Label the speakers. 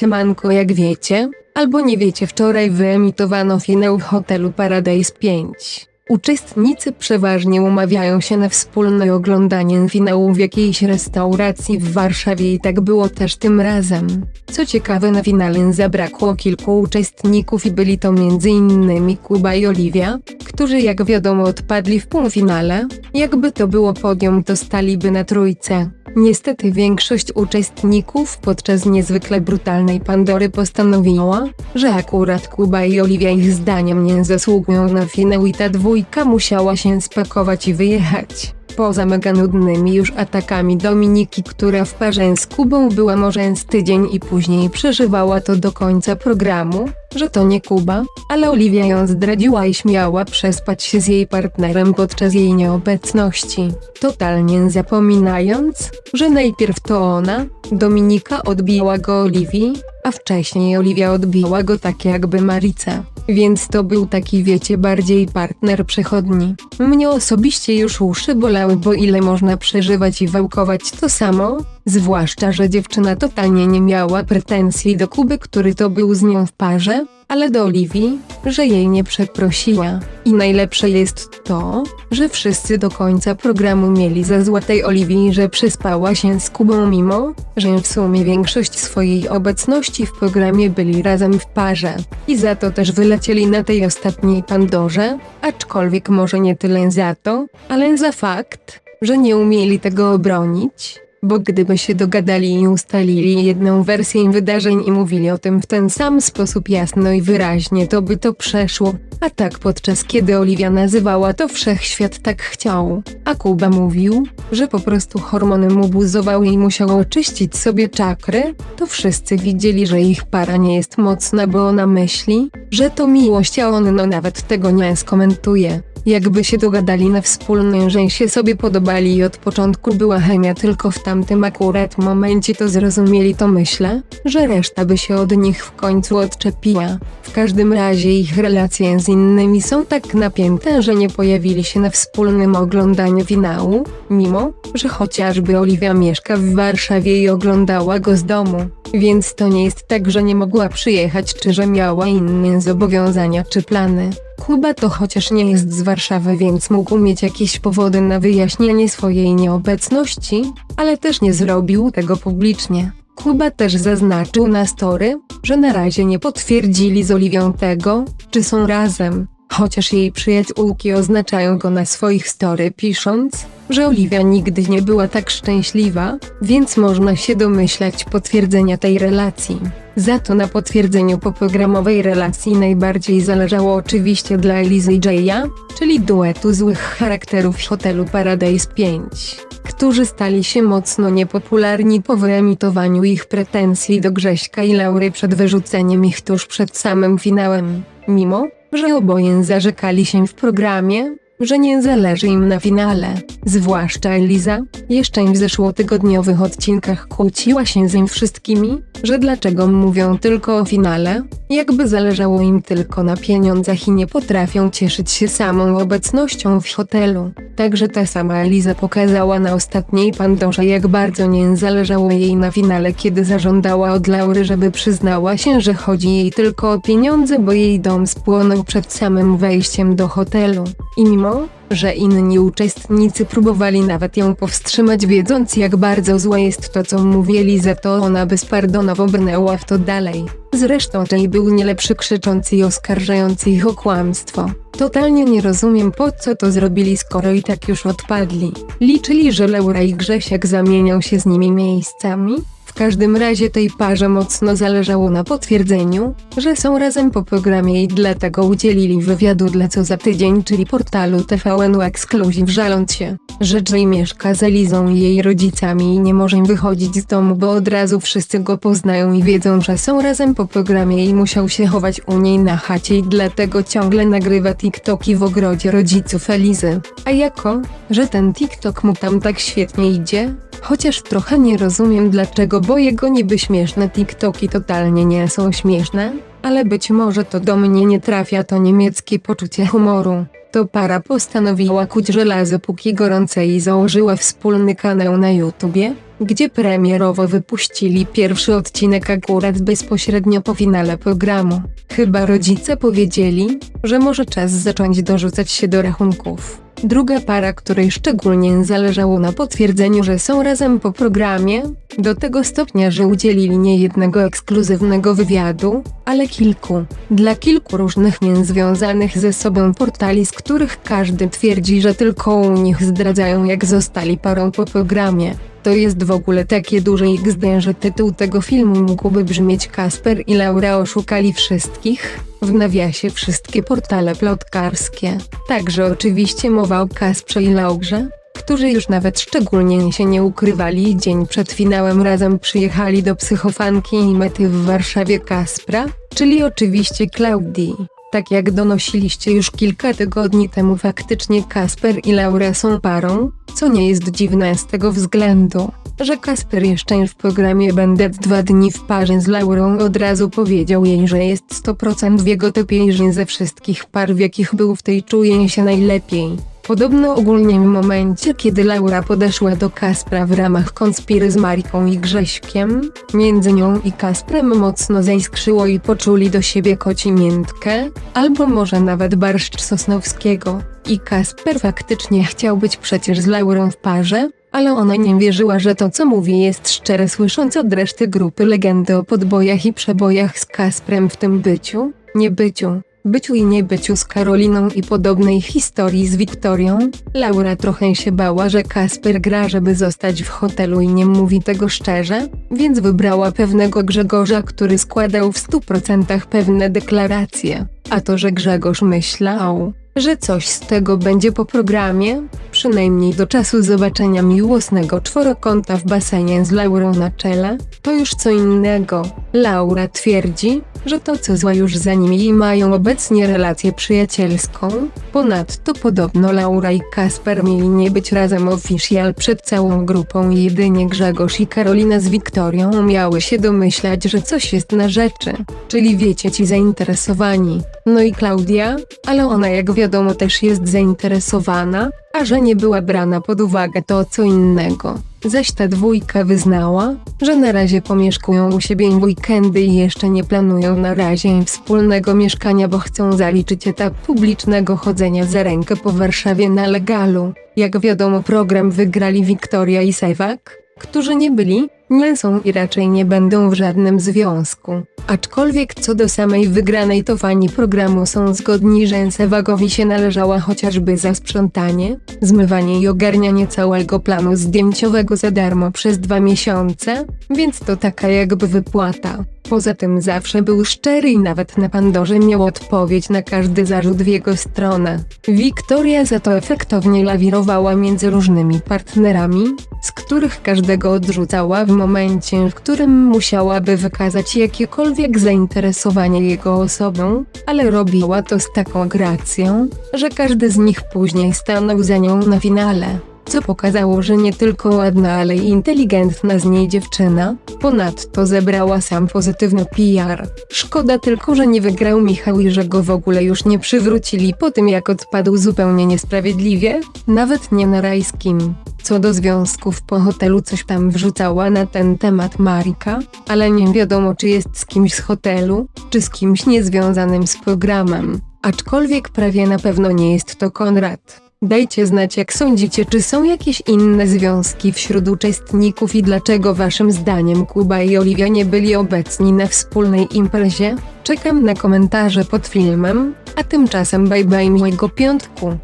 Speaker 1: Siemanko jak wiecie, albo nie wiecie wczoraj wyemitowano finał w hotelu Paradise 5. Uczestnicy przeważnie umawiają się na wspólne oglądanie finału w jakiejś restauracji w Warszawie i tak było też tym razem. Co ciekawe na finale zabrakło kilku uczestników i byli to m.in. Kuba i Oliwia, którzy jak wiadomo odpadli w półfinale, jakby to było podium to staliby na trójce. Niestety większość uczestników podczas niezwykle brutalnej Pandory postanowiła, że akurat Kuba i Oliwia ich zdaniem nie zasługują na finał i ta dwójka musiała się spakować i wyjechać. Poza mega nudnymi już atakami Dominiki, która w parze z Kubą była może z tydzień i później przeżywała to do końca programu, że to nie Kuba, ale Oliwia ją zdradziła i śmiała przespać się z jej partnerem podczas jej nieobecności, totalnie zapominając, że najpierw to ona, Dominika odbiła go Oliwii, a wcześniej Oliwia odbiła go tak jakby Marica. Więc to był taki wiecie bardziej partner przechodni. Mnie osobiście już uszy bolały, bo ile można przeżywać i wałkować to samo, zwłaszcza, że dziewczyna totalnie nie miała pretensji do Kuby, który to był z nią w parze, ale do Oliwii, że jej nie przeprosiła. I najlepsze jest to, że wszyscy do końca programu mieli za złotej Oliwii, że przespała się z Kubą mimo, że w sumie większość swojej obecności w programie byli razem w parze. I za to też wylecieli na tej ostatniej Pandorze, aczkolwiek może nie tyle za to, ale za fakt, że nie umieli tego obronić. Bo gdyby się dogadali i ustalili jedną wersję wydarzeń i mówili o tym w ten sam sposób jasno i wyraźnie, to by to przeszło. A tak podczas kiedy Oliwia nazywała to wszechświat tak chciał, a Kuba mówił, że po prostu hormony mu buzowały i musiał oczyścić sobie czakry, to wszyscy widzieli, że ich para nie jest mocna, bo ona myśli, że to miłość, a on no nawet tego nie skomentuje. Jakby się dogadali na wspólnym, że się sobie podobali i od początku była chemia, tylko w tamtym akurat momencie to zrozumieli, to myślę, że reszta by się od nich w końcu odczepiła. W każdym razie ich relacje z innymi są tak napięte, że nie pojawili się na wspólnym oglądaniu finału, mimo, że chociażby Oliwia mieszka w Warszawie i oglądała go z domu. Więc to nie jest tak, że nie mogła przyjechać, czy że miała inne zobowiązania czy plany. Kuba to chociaż nie jest z Warszawy, więc mógł mieć jakieś powody na wyjaśnienie swojej nieobecności, ale też nie zrobił tego publicznie. Kuba też zaznaczył na story, że na razie nie potwierdzili z Oliwią tego, czy są razem, chociaż jej przyjaciółki oznaczają go na swoich story pisząc, że Oliwia nigdy nie była tak szczęśliwa, więc można się domyślać potwierdzenia tej relacji. Za to na potwierdzeniu poprogramowej relacji najbardziej zależało oczywiście dla Elizy i Jaya, czyli duetu złych charakterów hotelu Paradise 5, którzy stali się mocno niepopularni po wyemitowaniu ich pretensji do Grześka i Laury przed wyrzuceniem ich tuż przed samym finałem. Mimo, że oboje zarzekali się w programie, że nie zależy im na finale. Zwłaszcza Eliza, jeszcze w zeszłotygodniowych odcinkach kłóciła się z nim wszystkimi, że dlaczego mówią tylko o finale, jakby zależało im tylko na pieniądzach i nie potrafią cieszyć się samą obecnością w hotelu. Także ta sama Eliza pokazała na ostatniej Pandorze jak bardzo nie zależało jej na finale kiedy zażądała od Laury żeby przyznała się, że chodzi jej tylko o pieniądze bo jej dom spłonął przed samym wejściem do hotelu. I mimo, że inni uczestnicy próbowali nawet ją powstrzymać wiedząc jak bardzo złe jest to co mówili za to ona bezpardonowo brnęła w to dalej. Zresztą Jay był nie lepszy krzyczący i oskarżający ich o kłamstwo. Totalnie nie rozumiem po co to zrobili skoro i tak już odpadli. Liczyli, że Laura i Grzesiek zamienią się z nimi miejscami? W każdym razie tej parze mocno zależało na potwierdzeniu, że są razem po programie i dlatego udzielili wywiadu dla Co za tydzień, czyli portalu TVN Exclusive żaląc się, że Jay mieszka z Elizą i jej rodzicami i nie może wychodzić z domu, bo od razu wszyscy go poznają i wiedzą, że są razem po programie i musiał się chować u niej na chacie i dlatego ciągle nagrywa TikToki w ogrodzie rodziców Elizy. A jako, że ten TikTok mu tam tak świetnie idzie, Chociaż trochę nie rozumiem dlaczego, bo jego niby śmieszne TikToki totalnie nie są śmieszne, ale być może to do mnie nie trafia to niemieckie poczucie humoru. To para postanowiła kuć żelazo póki gorące i założyła wspólny kanał na YouTubie, gdzie premierowo wypuścili pierwszy odcinek akurat bezpośrednio po finale programu. Chyba rodzice powiedzieli, że może czas zacząć dorzucać się do rachunków. Druga para, której szczególnie zależało na potwierdzeniu, że są razem po programie, do tego stopnia, że udzielili nie jednego ekskluzywnego wywiadu, ale kilku, dla kilku różnych niezwiązanych ze sobą portali, z których każdy twierdzi, że tylko u nich zdradzają jak zostali parą po programie. To jest w ogóle takie duże XD, że tytuł tego filmu mógłby brzmieć Kasper i Laura oszukali wszystkich, w nawiasie wszystkie portale plotkarskie. Także oczywiście mowa o Kasprze i Laurze, którzy już nawet szczególnie się nie ukrywali i dzień przed finałem razem przyjechali do psychofanki i mety w Warszawie Kaspra, czyli oczywiście Klaudii. Tak jak donosiliście już kilka tygodni temu faktycznie Kasper i Laura są parą, co nie jest dziwne z tego względu, że Kasper jeszcze w programie Będę dwa dni w parze z Laurą od razu powiedział jej, że jest 100% w jego typie i że ze wszystkich par w jakich był w tej czuje się najlepiej. Podobno ogólnie w momencie, kiedy Laura podeszła do Kaspra w ramach konspiry z Mariką i Grześkiem, między nią i Kasprem mocno zaiskrzyło i poczuli do siebie koci miętkę, albo może nawet barszcz sosnowskiego. I Kasper faktycznie chciał być przecież z Laurą w parze, ale ona nie wierzyła, że to co mówi jest szczere słysząc od reszty grupy legendy o podbojach i przebojach z Kasprem w tym byciu, niebyciu byciu i niebyciu z Karoliną i podobnej historii z Wiktorią, Laura trochę się bała, że Kasper gra, żeby zostać w hotelu i nie mówi tego szczerze, więc wybrała pewnego Grzegorza, który składał w 100% pewne deklaracje. A to, że Grzegorz myślał, że coś z tego będzie po programie, przynajmniej do czasu zobaczenia miłosnego czworokąta w basenie z Laurą na czele, to już co innego. Laura twierdzi, że to co zła już za nimi i mają obecnie relację przyjacielską. Ponadto podobno Laura i Kasper mieli nie być razem official przed całą grupą i jedynie Grzegorz i Karolina z Wiktorią miały się domyślać, że coś jest na rzeczy, czyli wiecie ci zainteresowani. No i Klaudia, ale ona jak wiadomo też jest zainteresowana, a że nie była brana pod uwagę to co innego. Zaś ta dwójka wyznała, że na razie pomieszkują u siebie w weekendy i jeszcze nie planują na razie wspólnego mieszkania, bo chcą zaliczyć etap publicznego chodzenia za rękę po Warszawie na legalu. Jak wiadomo program wygrali Wiktoria i Sewak, którzy nie byli, nie są i raczej nie będą w żadnym związku. Aczkolwiek co do samej wygranej to fani programu są zgodni, że Sewagowi się należała chociażby za sprzątanie, zmywanie i ogarnianie całego planu zdjęciowego za darmo przez dwa miesiące, więc to taka jakby wypłata. Poza tym zawsze był szczery i nawet na Pandorze miał odpowiedź na każdy zarzut w jego stronę. Wiktoria za to efektownie lawirowała między różnymi partnerami, z których każdego odrzucała w momencie, w którym musiałaby wykazać jakiekolwiek zainteresowanie jego osobą, ale robiła to z taką gracją, że każdy z nich później stanął za nią na finale co pokazało, że nie tylko ładna, ale i inteligentna z niej dziewczyna. Ponadto zebrała sam pozytywny PR. Szkoda tylko, że nie wygrał Michał i że go w ogóle już nie przywrócili po tym jak odpadł zupełnie niesprawiedliwie, nawet nie na rajskim. Co do związków po hotelu coś tam wrzucała na ten temat Marika, ale nie wiadomo czy jest z kimś z hotelu, czy z kimś niezwiązanym z programem. Aczkolwiek prawie na pewno nie jest to Konrad. Dajcie znać jak sądzicie czy są jakieś inne związki wśród uczestników i dlaczego waszym zdaniem Kuba i Oliwia nie byli obecni na wspólnej imprezie? Czekam na komentarze pod filmem, a tymczasem bye bye miłego piątku.